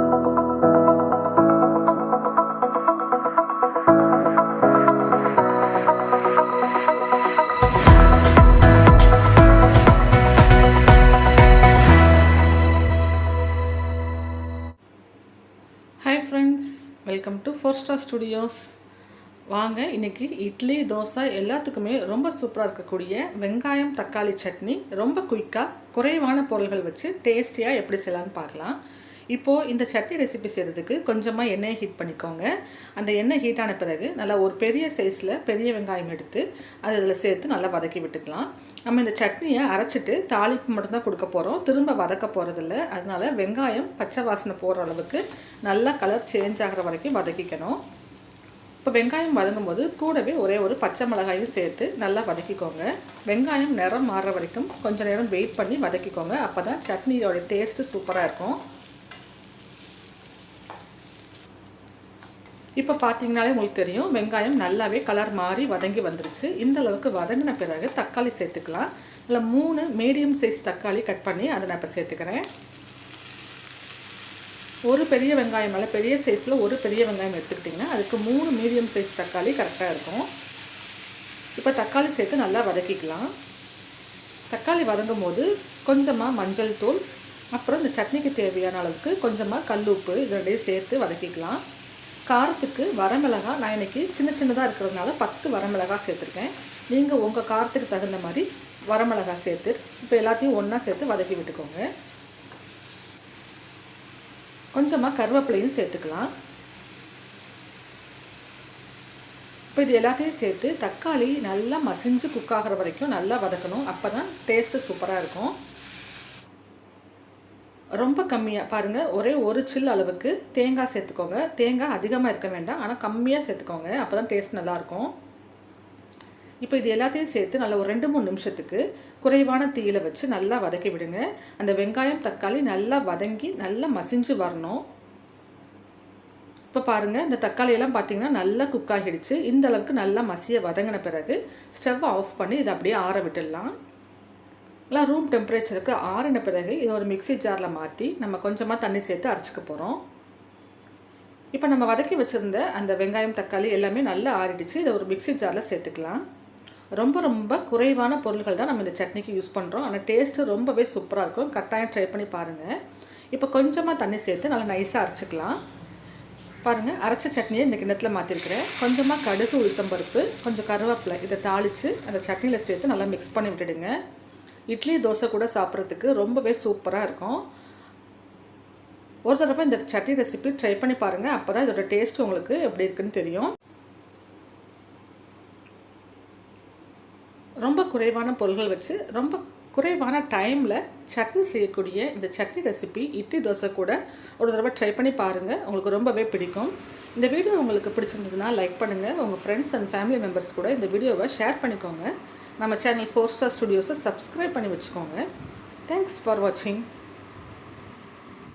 Hi friends welcome to four star studios வாங்க இன்னைக்கு இட்லி தோசை எல்லாத்துக்குமே ரொம்ப சூப்பராக இருக்கக்கூடிய வெங்காயம் தக்காளி சட்னி ரொம்ப குயிக்காக குறைவான பொருள்கள் வச்சு டேஸ்டியாக எப்படி செய்யலாம்னு பார்க்கலாம். இப்போது இந்த சட்னி ரெசிபி செய்கிறதுக்கு கொஞ்சமாக எண்ணெயை ஹீட் பண்ணிக்கோங்க. அந்த எண்ணெய் ஹீட் ஆன பிறகு நல்லா ஒரு பெரிய சைஸில் பெரிய வெங்காயம் எடுத்து அது இதில் சேர்த்து நல்லா வதக்கி விட்டுக்கலாம். நம்ம இந்த சட்னியை அரைச்சிட்டு தாளிப்பு மட்டும்தான் கொடுக்க போகிறோம் திரும்ப வதக்க போகிறதில்ல அதனால் வெங்காயம் பச்சை வாசனை போகிற அளவுக்கு நல்லா கலர் சேஞ்ச் ஆகிற வரைக்கும் வதக்கிக்கணும். இப்போ வெங்காயம் வதங்கும் போது கூடவே ஒரே ஒரு பச்சை மிளகாயும் சேர்த்து நல்லா வதக்கிக்கோங்க. வெங்காயம் நிறம் மாறுற வரைக்கும் கொஞ்சம் நேரம் வெயிட் பண்ணி வதக்கிக்கோங்க. அப்போ தான் சட்னியோட டேஸ்ட்டு சூப்பராக இருக்கும். இப்போ பார்த்தீங்கனாலே உங்களுக்கு தெரியும் வெங்காயம் நல்லாவே கலர் மாறி வதங்கி வந்துருச்சு. இந்த அளவுக்கு வதங்கின பிறகு தக்காளி சேர்த்துக்கலாம். இல்லை மூணு மீடியம் சைஸ் தக்காளி கட் பண்ணி அதை நான் இப்போ சேர்த்துக்கிறேன். ஒரு பெரிய வெங்காயம் மேலே பெரிய சைஸில் ஒரு பெரிய வெங்காயம் எடுத்துக்கிட்டிங்கன்னா அதுக்கு மூணு மீடியம் சைஸ் தக்காளி கரெக்டாக இருக்கும். இப்போ தக்காளி சேர்த்து நல்லா வதக்கிக்கலாம். தக்காளி வதங்கும் போது கொஞ்சமாக மஞ்சள் தூள் அப்புறம் இந்த சட்னிக்கு தேவையான அளவுக்கு கொஞ்சமாக கல் உப்பு இது ரெண்டையும் சேர்த்து வதக்கிக்கலாம். காரத்துக்கு வரமிளகா நான் இன்றைக்கி சின்ன சின்னதாக இருக்கிறதுனால பத்து வரமிளகா சேர்த்துருக்கேன். நீங்கள் உங்கள் காரத்துக்கு தகுந்த மாதிரி வரமிளகா சேர்த்து இப்போ எல்லாத்தையும் ஒன்றா சேர்த்து வதக்கி விட்டுக்கோங்க. கொஞ்சமாக கருவேப்பிலையும் சேர்த்துக்கலாம். இப்போ இது எல்லாத்தையும் சேர்த்து தக்காளி நல்லா மசிஞ்சு குக் ஆகிற வரைக்கும் நல்லா வதக்கணும். அப்போ தான் டேஸ்ட்டு சூப்பராக இருக்கும். ரொம்ப கம்மியாக பாருங்கள் ஒரே ஒரு சில் அளவுக்கு தேங்காய் சேர்த்துக்கோங்க. தேங்காய் அதிகமாக இருக்க வேண்டாம் ஆனால் கம்மியாக சேர்த்துக்கோங்க. அப்போ தான் டேஸ்ட் நல்லாயிருக்கும். இப்போ இது எல்லாத்தையும் சேர்த்து நல்லா ஒரு ரெண்டு மூணு நிமிஷத்துக்கு குறைவான தீயில வச்சு நல்லா வதக்கி விடுங்க. அந்த வெங்காயம் தக்காளி நல்லா வதங்கி நல்லா மசிஞ்சு வரணும். இப்போ பாருங்கள் இந்த தக்காளியெல்லாம் பார்த்தீங்கன்னா நல்லா குக் ஆகிடுச்சு. இந்த அளவுக்கு நல்லா மசிய வதங்கின பிறகு ஸ்டவ் ஆஃப் பண்ணி இதை அப்படியே ஆற விட்டுடலாம். எல்லாம் ரூம் டெம்பரேச்சருக்கு ஆறின பிறகு இதை ஒரு மிக்சி ஜாரில் மாற்றி நம்ம கொஞ்சமாக தண்ணி சேர்த்து அரைச்சிக்க போகிறோம் இப்போ நம்ம வதக்கி வச்சுருந்த அந்த வெங்காயம் தக்காளி எல்லாமே நல்லா ஆறிடுச்சு. இதை ஒரு மிக்சி ஜாரில் சேர்த்துக்கலாம். ரொம்ப ரொம்ப குறைவான பொருள்கள் தான் நம்ம இந்த சட்னிக்கு யூஸ் பண்ணுறோம் ஆனால் டேஸ்ட்டு ரொம்பவே சூப்பராக இருக்கும். கட்டாயம் ட்ரை பண்ணி பாருங்கள் இப்போ கொஞ்சமாக தண்ணி சேர்த்து நல்லா நைஸாக அரைச்சிக்கலாம். பாருங்கள் அரைச்ச சட்னியை இந்த கிண்ணத்தில் மாற்றிருக்கிறேன் கொஞ்சமாக கடுகு உளுத்தம்பருப்பு கொஞ்சம் கருவேப்பிலை இதை தாளித்து அந்த சட்னியில் சேர்த்து நல்லா மிக்ஸ் பண்ணி விட்டுடுங்க. இட்லி தோசை கூட சாப்பிட்றதுக்கு ரொம்பவே சூப்பராக இருக்கும். ஒரு தடவை இந்த சட்னி ரெசிபி ட்ரை பண்ணி பாருங்கள் அப்போ தான் இதோட டேஸ்ட் உங்களுக்கு எப்படி இருக்குன்னு தெரியும். ரொம்ப குறைவான பொருள்கள் வச்சு ரொம்ப குறைவான டைமில் சட்னி செய்யக்கூடிய இந்த சட்னி ரெசிபி இட்லி தோசை கூட ஒரு தடவை ட்ரை பண்ணி பாருங்கள் உங்களுக்கு ரொம்பவே பிடிக்கும். இந்த வீடியோ உங்களுக்கு பிடிச்சிருந்ததுன்னா லைக் பண்ணுங்கள் உங்கள் ஃப்ரெண்ட்ஸ் அண்ட் ஃபேமிலி மெம்பர்ஸ் கூட இந்த வீடியோவை ஷேர் பண்ணிக்கோங்க. நம்ம சேனல் ஃபோர் ஸ்டார் ஸ்டுடியோஸை சப்ஸ்கிரைப் பண்ணி வச்சுக்கோங்க. தேங்க்ஸ் ஃபார் வாட்சிங்